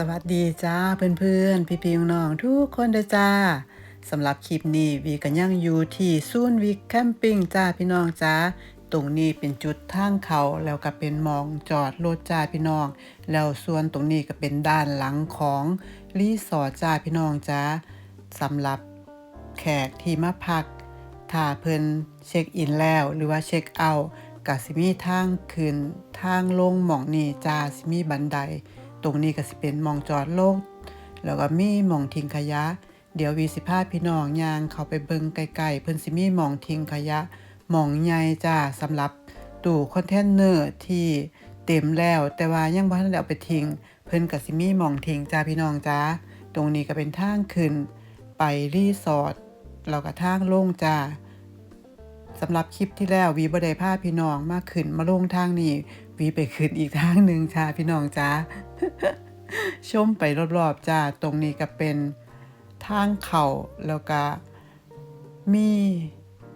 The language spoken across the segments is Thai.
สวัสดีจ้าเพื่อนๆ พี่ๆน้องๆทุกคนเด้จ้าสำหรับคลิปนี้วีก็ยังอยู่ที่ซูนวิกแคมปิ้งจ้าพี่น้องจ้าตรงนี้เป็นจุดทางเขาแล้วก็เป็นมองจอดรถจ้าพี่น้อง แล้วส่วนตรงนี้ก็เป็นด้านหลังของรีสอร์ทจ้าพี่น้องจ้าสำหรับแขกที่มาพักถ้าเพิ่นเช็คอินแล้วหรือว่าเช็คเอาท์ก็สิมีทางขึ้นทางลงหม่องนี้จ้าสิมีบันได ตรงนี้ก็สิเป็นมองจอดรถแล้วก็มีมองทิ้งขยะ เดี๋ยววีสิพาพี่น้องยางเขาไปเบิงไกลๆเพิ่นสิมีมองทิ้งขยะมองใหญ่จ้าสำหรับตู้คอนเทนเนอร์ที่เต็มแล้ว แต่ว่ายังบ่ทันได้เอาไปทิ้งเพิ่นก็สิมีมองทิ้งจ้าพี่น้องจ้าตรงนี้ก็เป็นทางขึ้น ไปรีสอร์ทแล้วก็ทางลงจ้า สำหรับคลิปที่แล้ววีบได้พาพี่น้องมาขึ้นมาลงทางนี้วีไปขึ้นอีกทางหนึ่งจ้าพี่น้องจ้าชมไปรอบๆจ้าตรงนี้ก็เป็นทางเขาแล้วก็มี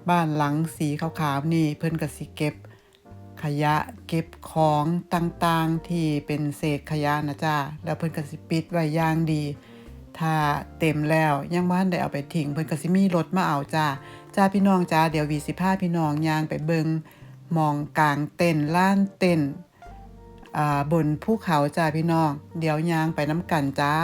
บ้านหลังสีขาวๆนี่เพิ่นก็สิเก็บขยะเก็บของต่างๆที่เป็นเศษขยะนะจ้าแล้วเพิ่นก็สิปิดไว้อย่างดี ถ้าเต็มแล้วยังบ้านได้เอาไปทิ้งเพิ่นก็สิมีรถมาเอาจ้า จ้าพี่น้องจ้าเดี๋ยววีสิผ้าพี่น้องยางไปเบิงมองกลางเต้นล้านเต้นอ่าบนภูเขาจ้าพี่น้อง เดี๋ยวยางไปน้ำกันจ้า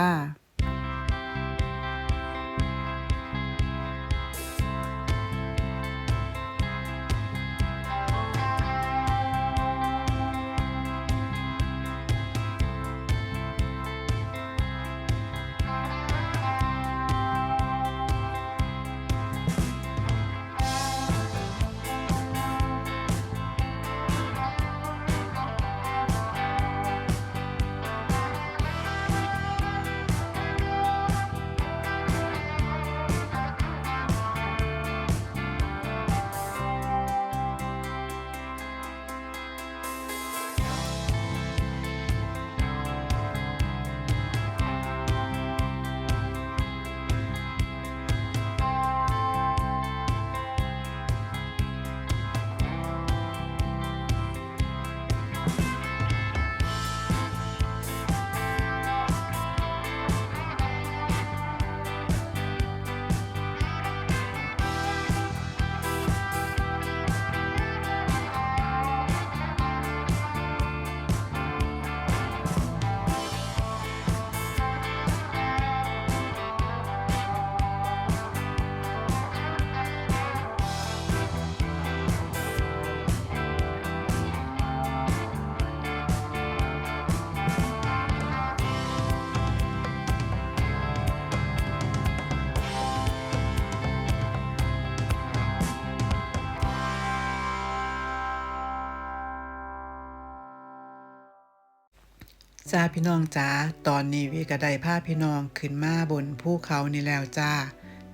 จ้าพี่น้องจ้าตอนนี้วีก็ได้พาพี่น้องขึ้นมาบนภูเขานี่แล้วจ้า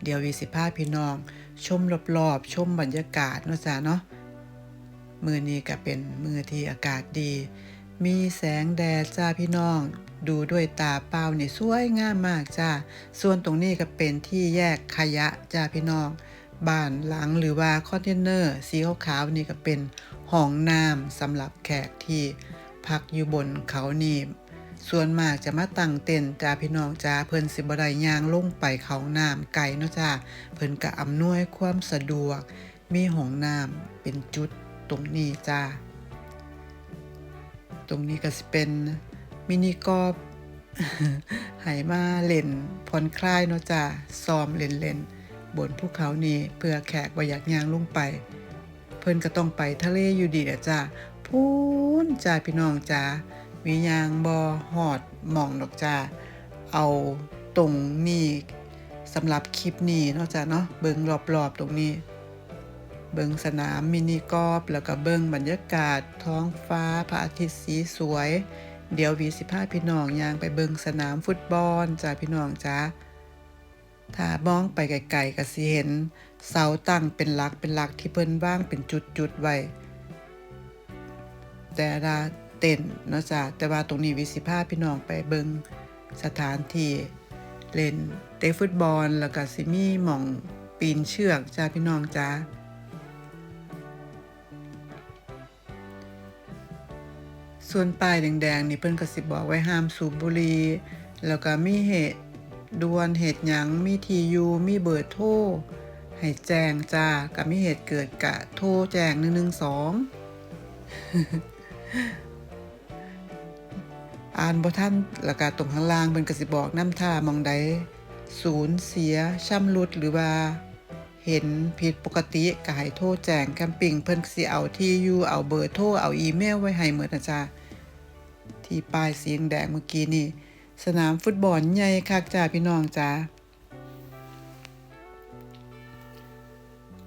เดี๋ยววีสิพาพี่น้อง ชมรอบๆชมบรรยากาศเนาะจ้าเนาะมือนี้ก็เป็นมือที่อากาศดี มีแสงแดดจ้าพี่น้อง ดูด้วยตาเปล่านี่สวยงามมากจ้า ส่วนตรงนี้ก็เป็นที่แยกขยะจ้าพี่น้อง บ้านหลังหรือว่าคอนเทนเนอร์สีขาวๆนี่ก็เป็นห้องน้ำสำหรับแขกที่พักอยู่บนเขานี่ ส่วนมากจะมาตั้งเต็นจ้าพี่น้องจ้าเพิ่นสิบ่ได้ยางลงไปเขาน้ำไกลเนาะจ้าเพิ่นก็อำนวยความสะดวก มีห้องน้ำเป็นจุดตรงนี้จ้าตรงนี้ก็สิเป็นมินิกอล์ฟให้มาเล่นผ่อนคลายเนาะจ้าซ้อมเล่นๆบนภูเขานี่เพื่อแขกบ่อยากยางลงไป เพิ่นก็ต้องไปทะเลอยู่ดีแหละจ้าพูนจ้าพี่น้องจ้า วิยางบอหอดหมองดอกจ้าเอาตรงนี้สำหรับคลิปนี้นาะจ้าเนาะเบิงรอบๆตรงนี้ เบิงสนามมินิกอล์ฟแล้วก็เบิงบรรยากาศ ท้องฟ้าพระอาทิตย์สีสวย เดี๋ยววีสิพาพี่น้องยางไปเบิงสนามฟุตบอลจ้าพี่น้องจ้าถ้ามองไปไกลๆก็สิเห็น เสาตั้งเป็นหลักเป็นหลักที่เพิ่นว่างเป็นจุดๆไว้แต่ละ เต้นเนาะจ้ะแต่ว่าตรงนี้วิสิพาพี่น้องไปเบิงสถานที่เล่นเตะฟุตบอลแล้วก็สิมีหม่องปีนเชือกจ้าพี่น้องจ้าส่วนป้ายแดงๆนี่เพิ่นก็สิบอกไว้ห้ามสูบบุหรี่แล้วก็มีเหตุดวนเหตุหยังมีทียูมีเบอร์โทรให้แจ้งจ้าก็มีเหตุเกิดกะโทรแจ้ง112 อ่านบ่ทันแล้วก็ตรงข้างล่างเพิ่นกสิบอกน้ำท่ามองใดศูนย์เสียช่ำรุดหรือว่า เห็นผิดปกติก็ให้โทรแจ้งแคมปิ้งเพิ่นสิเอาที่อยู่เอาเบอร์โทรเอาอีเมลไว้ให้หมดนะจ๊ะที่ป้ายสีแดงเมื่อกี้นี่ สนามฟุตบอลใหญ่คักจ้าพี่น้องจ้า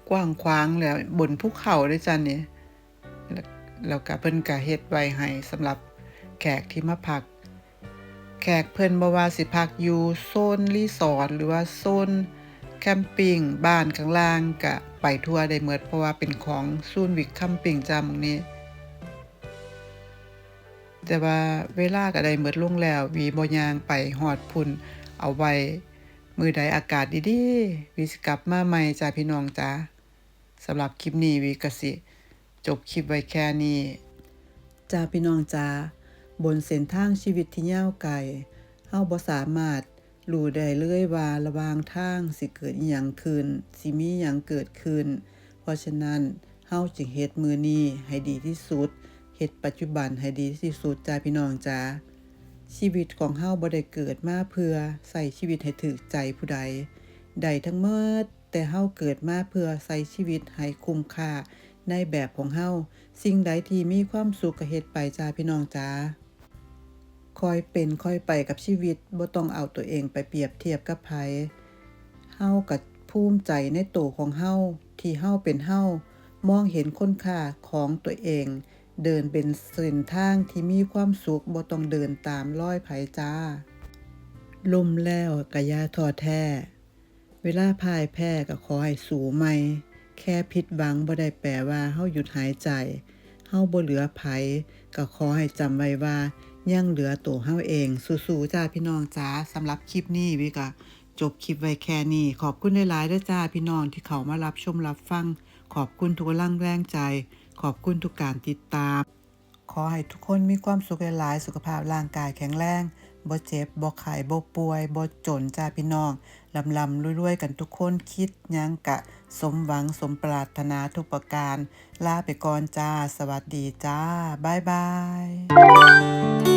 กว้างขวางแล้วบนภูเขาด้วยจ้ะนี่แล้วแล้วก็เพิ่นก็เฮ็ดไว้ให้สำหรับ แขกที่มาพัก แขกเพิ่นบ่ว่าสิพักอยู่โซนรีสอร์ทหรือว่าโซนแคมปิ้งบ้านข้างล่างก็ไปทั่วได้หมดเพราะว่าเป็นของซูนวิกแคมปิ้งจ้ามองนี้ แต่ว่าเวลาก็ได้หมดลงแล้ว วีบ่ย่างไปฮอดพุ่นเอาไว้มือใดอากาศดีๆวีสิกลับมาใหม่จ้าพี่น้องจ้าสำหรับคลิปนี้วีก็สิ จบคลิปไว้แค่นี้จ้าพี่น้องจ้า บนเส้นทางชีวิตที่ยาวไกลเฮาบ่สามารถรู้ได้เลยว่าระวางทางสิเกิดอีหยังขึ้นสิมีหยังเกิดขึ้น เพราะฉะนั้นเฮาจึงเฮ็ดมือนี้ให้ดีที่สุดเฮ็ดปัจจุบันให้ดีที่สุดจ้าพี่น้องจ้าชีวิตของเฮาบ่ได้เกิดมาเพื่อใส่ชีวิตให้ถึกใจผู้ใดใดทั้งหมดแต่เฮาเกิดมาเพื่อใส่ชีวิตให้คุ้มค่าในแบบของเฮาสิ่งใดที่มีความสุขก็เฮ็ดไปจ้าพี่น้องจ้า คอยเป็นคอยไปกับชีวิตบ่ต้องเอาตัวเองไปเปรียบเทียบกับไผเฮากับภูมิใจในตัวของเฮาที่เฮาเป็นเฮามองเห็นคุณค่าของตัวเอง เดินเป็นเส้นทางที่มีความสุขบ่ต้องเดินตามร้อยไผจ้าลมแล้วกะยาทอแท้ เวลาพ่ายแพ้ก็ขอให้สู้ใหม่ แค่ผิดหวังบ่ได้แปลว่าเฮาหยุดหายใจเฮาบ่เหลือไผก็ขอให้จำไว้ว่า ยังเหลือตัวเฮาเองสู้ๆจ้าพี่น้องจ้าสำหรับคลิปนี้วิก็จบคลิปไว้แค่นี้ขอบคุณหลายๆด้วยจ้าพี่น้องที่เขามารับชมรับฟัง ขอบคุณทุกกำลังแรงใจ ขอบคุณทุกการติดตาม ขอให้ทุกคนมีความสุขหลายสุขภาพร่างกายแข็งแรงบ่เจ็บบ่ไข้บ่ป่วยบ่จนจ้าพี่น้องลำลำรวยๆกันทุกคนคิดยังกะ สมหวังสมปรารถนาทุกประการ ลาไปก่อนจ้า สวัสดีจ้า บ๊ายบาย